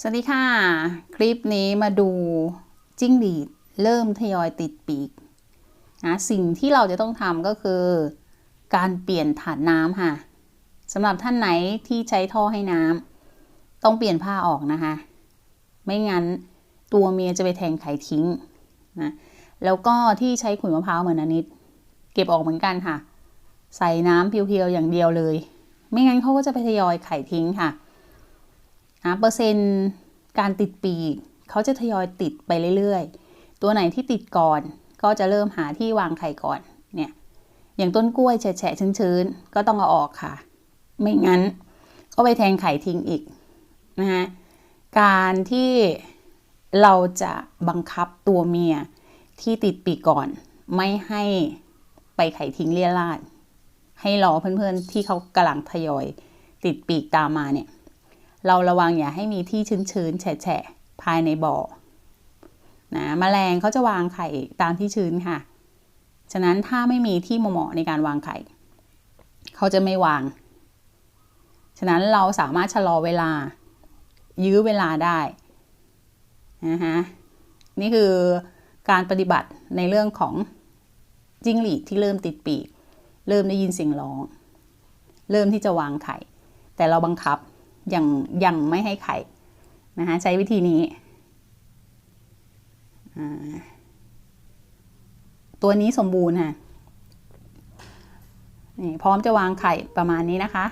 สวัสดีค่ะ คลิปนี้มาดูจิ้งหรีดเริ่มทยอยติดปีกนะสิ่งที่เราจะต้องทำก็คือ การเปลี่ยนถาดน้ำค่ะสำหรับท่านไหนที่ใช้ท่อให้น้ำต้องเปลี่ยนผ้าออกนะคะ ไม่งั้นตัวเมียจะไปแทงไข่ทิ้งนะแล้วก็ที่ใช้ขุยมะพร้าวเหมือนอนิดเก็บออกเหมือนกันค่ะ ใส่น้ำเพียวๆอย่างเดียวเลย ไม่งั้นเขาก็จะไปทยอยไข่ทิ้งค่ะ นะเปอร์เซ็นต์การติดปีกเขาจะทยอยติดไปเรื่อยๆ ตัวไหนที่ติดก่อนก็จะเริ่มหาที่วางไข่ก่อนเนี่ยอย่างต้นกล้วยแฉะชื้นๆ ก็ต้องเอาออกค่ะ ไม่งั้นก็ไปแทงไข่ทิ้งอีกนะฮะการที่เราจะบังคับตัวเมียที่ติดปีกก่อน ไม่ให้ไปไข่ทิ้งเลี่ยราดให้รอเพื่อนๆที่เขากำลังทยอยติดปีกตามมาเนี่ย เราระวังอย่าให้มีที่ชื้นๆแฉะๆภายในบ่อนะมแมลงเขาจะวางไข่ตามที่ชื้นค่ะ ฉะนั้นถ้าไม่มีที่เหมาะในการวางไข่ เขาจะไม่วาง ฉะนั้นเราสามารถชะลอเวลา ยื้อเวลาได้นะฮะนี่คือการปฏิบัติในเรื่องของจิ้งหรีดที่เริ่มติดปีก เริ่มได้ยินเสียงร้อง เริ่มที่จะวางไข่ แต่เราบังคับ ยังยังไม่ให้ไข่นะคะใช้วิธีนี้ ตัวนี้สมบูรณ์ค่ะนี่พร้อมจะวางไข่ประมาณนี้นะคะ